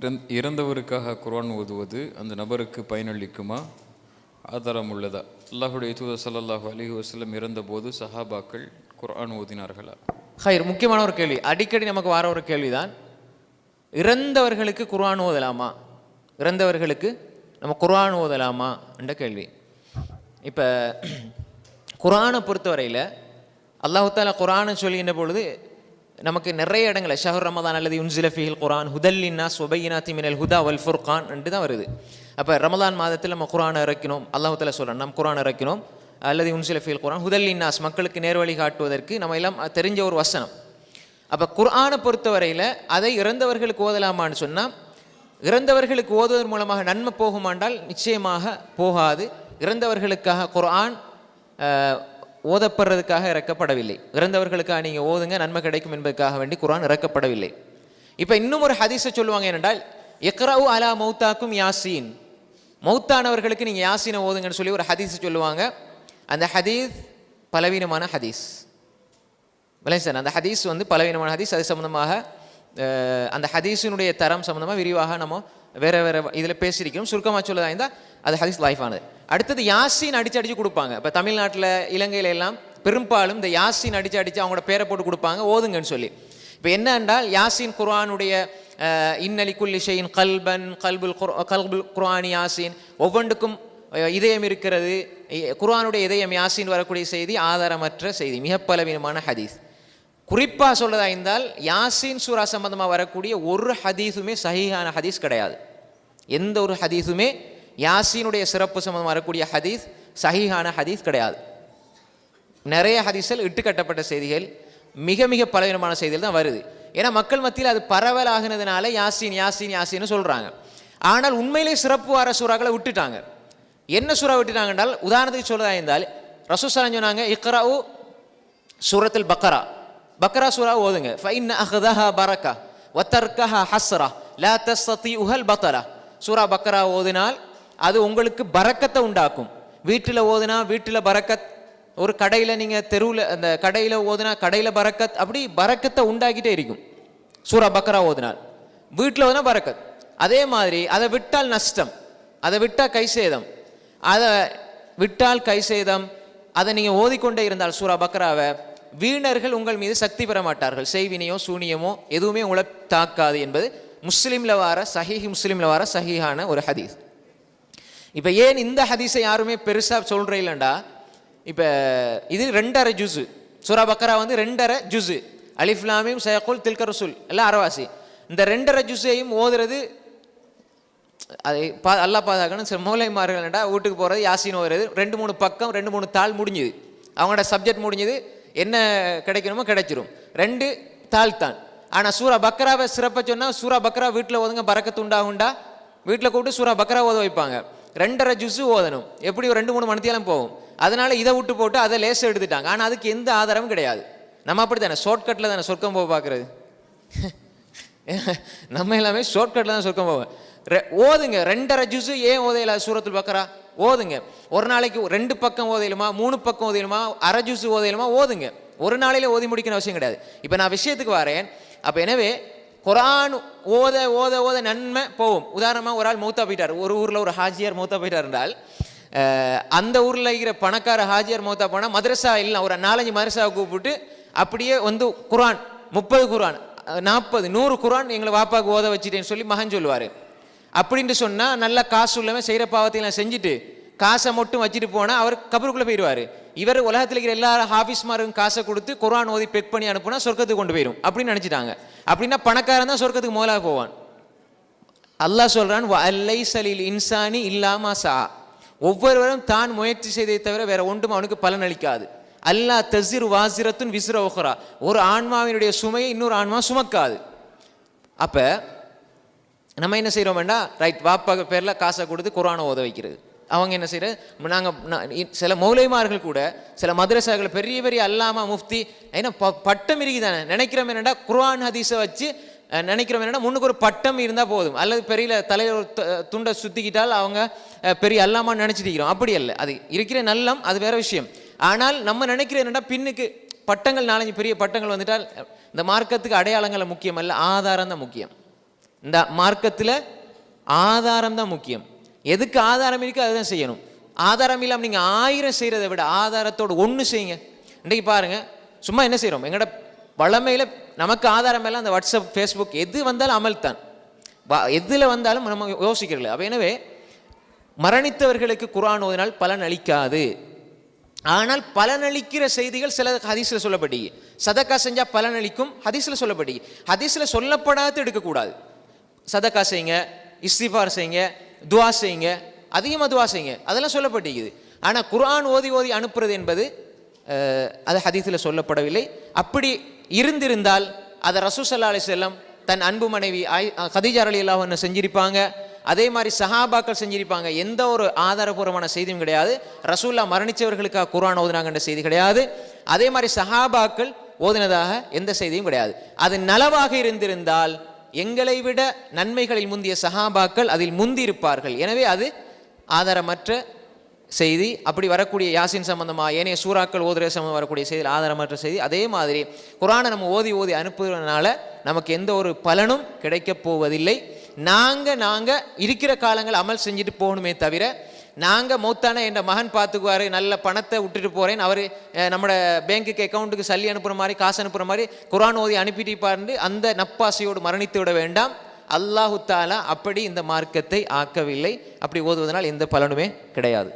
இறந்- இறந்தவருக்காக குர்ஆன் ஓதுவது அந்த நபருக்கு பயனளிக்குமா? ஆதாரம் உள்ளதா அல்லாஹுடைய தூத சல்லாஹு அலைஹி வஸ்லம் இறந்தபோது சஹாபாக்கள் குரான் ஓதினார்களா? ஹைர் முக்கியமான ஒரு கேள்வி. அடிக்கடி நமக்கு வர ஒரு கேள்விதான் இறந்தவர்களுக்கு குர்ஆன் ஓதலாமா? இறந்தவர்களுக்கு நம்ம குர்ஆன் ஓதலாமா? என்ற கேள்வி. இப்போ குரானை பொறுத்தவரையில் அல்லாஹு தாலா குரானை சொல்லுகின்ற பொழுது நமக்கு நிறைய இடங்கள் ஷஹர் ரமதான் அல்லது யுன்சில ஃபீஹில் குர்ஆன் ஹுதல்லின்னா சுபையினா திமினல் ஹுதா வல் ஃபுர்கான் என்று தான் வருது. அப்போ ரமதான் மாதத்தில் நம்ம குரான் இறக்கினோம். அல்லாஹத்தில் தாலா சொல்கிறோம் நம்ம குரான் இறக்கினோம். அல்லது யுன்சில ஃபீல் குர்ஆன் ஹுதல்லின்னாஸ் மக்களுக்கு நேர்வழி காட்டுவதற்கு நம்ம எல்லாம் தெரிஞ்ச ஒரு வசனம். அப்போ குர்ஆனை பொறுத்தவரையில் அதை இறந்தவர்களுக்கு ஓதலாமான்னு சொன்னால் இறந்தவர்களுக்கு ஓதுவதன் மூலமாக நன்மை போகுமாண்டால் நிச்சயமாக போகாது. இறந்தவர்களுக்காக குர்ஆன் ஓதப்படுறதுக்காக இறக்கப்படவில்லை. இறந்தவர்களுக்காக நீங்கள் ஓதுங்க நன்மை கிடைக்கும் என்பதற்காக வேண்டி குரான் இறக்கப்படவில்லை. இப்போ இன்னும் ஒரு ஹதீஸை சொல்லுவாங்க என்னென்றால் இக்ரவு அலா மௌத்தாக்கும் யாசீன். மௌத்தானவர்களுக்கு நீங்கள் யாசீனை ஓதுங்கன்னு சொல்லி ஒரு ஹதீஸ் சொல்லுவாங்க. அந்த ஹதீஸ் பலவீனமான ஹதீஸ். விளையாடு சார் அந்த ஹதீஸ் வந்து பலவீனமான ஹதீஸ். அது சம்மந்தமாக அந்த ஹதீஸினுடைய தரம் சம்மந்தமாக விரிவாக நம்ம வேறு வேறு இதில் பேசியிருக்கிறோம். சுருக்கமாக சொல்லதா இருந்தால் அது ஹதீஸ் லைஃபானது. அடுத்தது யாசின் அடிச்சு அடிச்சு கொடுப்பாங்க. இப்போ தமிழ்நாட்டில் இலங்கையில எல்லாம் பெரும்பாலும் இந்த யாசின் அடிச்சு அடிச்சு அவங்களோட பேரை போட்டு கொடுப்பாங்க ஓதுங்கன்னு சொல்லி. இப்போ என்ன என்றால் யாசின் குர்ஆனுடைய இன்னலி குல்லிஷையின் கல்பன் கல்புல் குர் கல்புல் குர்ஆனி யாசின் ஒவ்வொன்றுக்கும் இதயம் இருக்கிறது. குர்ஆனுடைய இதயம் யாசின் வரக்கூடிய செய்தி ஆதாரமற்ற செய்தி மிக பலவீனமான ஹதீஸ். குறிப்பாக சொல்லதா இருந்தால் யாசின் சூரா சம்பந்தமாக வரக்கூடிய ஒரு ஹதீஸுமே சஹிஹான ஹதீஸ் கிடையாது. எந்த ஒரு ஹதீஸுமே யாசினுடைய சிறப்பு சம்பந்தமாக வரக்கூடிய ஹதீஸ் சஹீஹான ஹதீஸ் கிடையாது. நிறைய ஹதீஸ்கள் இட்டுக்கட்டப்பட்ட செய்திகள் மிக மிக பலவீனமான செய்திகள் தான் வருது. ஏன்னா மக்கள் மத்தியில் அது பரவலாகினதுனால யாசின் யாசீன் யாசின்னு சொல்கிறாங்க ஆனால் உண்மையிலே சிறப்பு வர சூறாக்களை விட்டுட்டாங்க. என்ன சூறா விட்டுட்டாங்க உதாரணத்துக்கு சொல்கிறதா இருந்தால் ரசூசலம் சொன்னாங்க இக்ராவு சூரத்தில் பக்கரா. பக்கரா சூரா ஓதுங்க. ஃபைன் அஹ்தஹா பரக்கா ஒத்தர்கஹா ஹஸ்ரா லா தஸ்தி உஹல் பத்தரா. சூரா பக்கரா ஓதினால் அது உங்களுக்கு பறக்கத்தை உண்டாக்கும். வீட்டில் ஓதுனா வீட்டில் பறக்கத் ஒரு கடையில் நீங்கள் தெருவில் அந்த கடையில் ஓதுனா கடையில் பறக்கத் அப்படி பறக்கத்தை உண்டாக்கிட்டே இருக்கும். சூரா பக்கரா ஓதுனால். வீட்டில் ஓதுனா பறக்கத். அதே மாதிரி அதை விட்டால் நஷ்டம். அதை விட்டால் கை சேதம். அதை விட்டால் கை சேதம். அதை நீங்கள் ஓதிக்கொண்டே இருந்தால் சூரா பக்ராவை வீணர்கள் உங்கள் மீது சக்தி பெற மாட்டார்கள். செய்வினையோ சூனியமோ எதுவுமே உங்களை தாக்காது என்பது முஸ்லீமில் வர சஹீஹ் முஸ்லீமில் வர சஹீஹான ஒரு ஹதீஸ். இப்போ ஏன் இந்த ஹதீஸை யாருமே பெருசாக சொல்கிற இல்லைண்டா? இப்போ இது ரெண்டரை ஜூஸு. சூரா பக்கரா வந்து ரெண்டரை ஜூஸு. அலிஃப்லாமியும் சயகுல் தில்க ரசூல். எல்லாம் அரவாசி இந்த ரெண்டரை ஜூஸையும் ஓதுறது அதை பா அல்லா பாதுகாக்கணும். மூலைமார்கள்டா வீட்டுக்கு போகிறது யாசின் ஓதுறது. ரெண்டு மூணு பக்கம் ரெண்டு மூணு தாள் முடிஞ்சுது. அவங்களோட சப்ஜெக்ட் முடிஞ்சுது. என்ன கிடைக்கணுமோ கிடைச்சிரும். ரெண்டு தாள் தான். ஆனால் சூரா பக்ராவை சிறப்பாக சொன்னால் சூரா பக்ரா வீட்டில் ஓதுங்க பறக்க துண்டாகுண்டா வீட்டில் கூப்பிட்டு சூரா பக்ரா ஓத வைப்பாங்க. ரெண்டரை ஜூஸு ஓதணும். எப்படி ஒரு ரெண்டு மூணு மணித்தேலம் போகும். அதனால் இதை விட்டு போட்டு அதை லேசாக எடுத்துட்டாங்க. ஆனால் அதுக்கு எந்த ஆதாரமும் கிடையாது. நம்ம அப்படி தானே? ஷார்ட்கட்டில் தானே சொர்க்கம் போக பார்க்குறது? நம்ம எல்லாமே ஷார்ட்கட்டில் தான் சொர்க்கம் போவோம். ஓதுங்க. ரெண்டரை ஜூஸு ஏன் ஓதையில? சூரத்தில் பக்கரா? ஓதுங்க. ஒரு நாளைக்கு ரெண்டு பக்கம் ஓதையிலுமா? மூணு பக்கம் ஓதையிலுமா? அரை ஜூஸு ஓதையிலுமா? ஓதுங்க. ஒரு நாளையில ஓதி முடிக்கிற அவசியம் கிடையாது. இப்போ நான் விஷயத்துக்கு வரேன். அப்போ எனவே குரான் ஓத ஓத ஓத நன்மை போகும். உதாரணமாக ஒரு ஆள் மௌத்தா போயிட்டார். ஒரு ஊரில் ஒரு ஹாஜியார் மௌத்தா போயிட்டார் என்றால் அந்த ஊரில் இருக்கிற பணக்கார ஹாஜியார் மௌத்தா போனால் மதரசா இல்லை ஒரு நாலஞ்சு மதரசாவை கூப்பிட்டு அப்படியே வந்து குரான் முப்பது குரான் நாற்பது நூறு குரான் எங்களை வாப்பாவுக்கு ஓத வச்சுட்டேன்னு சொல்லி மகன் சொல்லுவார். அப்படின்ட்டு சொன்னால் நல்ல காசு உள்ளவன் செய்கிற பாவத்தையெல்லாம் செஞ்சுட்டு காசை மட்டும் வச்சுட்டு போனால் அவர் கபருக்குள்ளே போயிடுவார். இவர் உலகத்தில் இருக்கிற எல்லா ஹாஃபீஸ்மாருக்கும் காசை கொடுத்து குரான் ஓதி பெக் பண்ணி அனுப்புனா சொர்க்கத்துக்கு கொண்டு போயிடும் அப்படின்னு நினச்சிட்டாங்க. அப்படின்னா பணக்காரன் தான் சொர்க்கத்துக்கு முதலாக போவான். அல்லாஹ் சொல்கிறான் அல்லை சலில் இன்சானி இல்லாமா சா ஒவ்வொருவரும் தான் முயற்சி செய்ததை தவிர வேற ஒன்றும் அவனுக்கு பலன் அளிக்காது. அல்லாஹ் தசிர் வாசிரத்துன் விசிற ஒஹரா ஒரு ஆன்மாவினுடைய சுமையை இன்னொரு ஆன்மா சுமக்காது. அப்போ நம்ம என்ன செய்கிறோம் வேண்டாம் ரைட் வாப்பா பேரில் காசை கொடுத்து குரானை ஓத வைக்கிறது. அவங்க என்ன செய்கிற நாங்கள் சில மௌலைமார்கள் கூட சில மதரசாக்கள் பெரிய பெரிய அல்லாமா முஃப்தி ஏன்னா ப பட்டம் இருக்குதானே? நினைக்கிறோம் என்னடா குர்ஆன் ஹதீஸை வச்சு நினைக்கிறோம் என்னென்னா முன்னுக்கு ஒரு பட்டம் இருந்தால் போதும். அல்லது பெரிய தலையில் ஒரு துண்டை சுற்றிக்கிட்டால் அவங்க பெரிய அல்லாமான்னு நினச்சிட்டிருக்கிறோம் அப்படி அல்ல. அது இருக்கிற நல்லம் அது வேற விஷயம். ஆனால் நம்ம நினைக்கிற என்னடா பின்னுக்கு பட்டங்கள் நாலஞ்சு பெரிய பட்டங்கள் வந்துட்டால் இந்த மார்க்கத்துக்கு அடையாளங்களை முக்கியம் அல்ல ஆதாரம் தான் முக்கியம். இந்த மார்க்கத்தில் ஆதாரம் தான் முக்கியம். எதுக்கு ஆதாரம் இருக்கோ அதுதான் செய்யணும். ஆதாரம் இல்லாமல் நீங்கள் ஆயிரம் செய்கிறத விட ஆதாரத்தோடு ஒன்று செய்யுங்க. இன்றைக்கு பாருங்கள் சும்மா என்ன செய்கிறோம் எங்களோட வளமையில் நமக்கு ஆதாரம் எல்லாம் அந்த வாட்ஸ்அப் ஃபேஸ்புக் எது வந்தாலும் அமல் தான். எதில் வந்தாலும் நம்ம யோசிக்கிறல. அப்போ எனவே மரணித்தவர்களுக்கு குரான் ஓதினால் பலன் அளிக்காது. ஆனால் பலனளிக்கிற செய்திகள் சில ஹதீஸில் சொல்லப்படி. சதக்கா செஞ்சால் பலனளிக்கும் ஹதீஸில் சொல்லப்படி. ஹதீஸில் சொல்லப்படாத எடுக்கக்கூடாது. சதக்கா செய்யுங்க இஸ்திஃபார் செய்யுங்க துவா செய்யுங்க. அதிகமாக துவா செய்யுங்க. அதெல்லாம் சொல்லப்பட்டிருக்குது. ஆனால் குரான் ஓதி ஓதி அனுப்புறது என்பது அது ஹதீஸில் சொல்லப்படவில்லை. அப்படி இருந்திருந்தால் அதை ரசூசல்லா அலி செல்லம் தன் அன்பு மனைவி ஆய் ஹதீஜா அலி அல்லாஹ் செஞ்சிருப்பாங்க. அதே மாதிரி சஹாபாக்கள் செஞ்சிருப்பாங்க. எந்த ஒரு ஆதாரபூர்வமான செய்தியும் கிடையாது. ரசூல்லா மரணித்தவர்களுக்காக குரான் ஓதுனாங்கன்ற செய்தி கிடையாது. அதே மாதிரி சஹாபாக்கள் ஓதினதாக எந்த செய்தியும் கிடையாது. அது நலவாக இருந்திருந்தால் எங்களை விட நன்மைகளில் முந்திய சஹாபாக்கள் அதில் முந்தி இருப்பார்கள் எனவே அது ஆதாரமற்ற செய்தி. அப்படி வரக்கூடிய யாசின் சம்பந்தமாக ஏனைய சூறாக்கள் ஓதுற சம்பந்தம் வரக்கூடிய செய்தியில் ஆதாரமற்ற செய்தி. அதே மாதிரி குரானை நம்ம ஓதி ஓதி அனுப்புவதனால நமக்கு எந்த ஒரு பலனும் கிடைக்கப் போவதில்லை. நாங்கள் நாங்கள் இருக்கிற காலங்கள் அமல் செஞ்சுட்டு போகணுமே தவிர நாங்கள் மௌத்தான என் மகன் பார்த்துக்குவாரு நல்ல பணத்தை விட்டுட்டு போகிறேன் அவர் நம்மளோட பேங்க்குக்கு அக்கௌண்ட்டுக்கு சல்லி அனுப்புகிற மாதிரி காசு அனுப்புகிற மாதிரி குரான் ஓதி அனுப்பிட்டு பாருன்னு அந்த நப்பாசையோடு மரணித்து விட வேண்டாம். அல்லாஹு தாலா அப்படி இந்த மார்க்கத்தை ஆக்கவில்லை. அப்படி ஓதுவதனால் எந்த பலனுமே கிடையாது.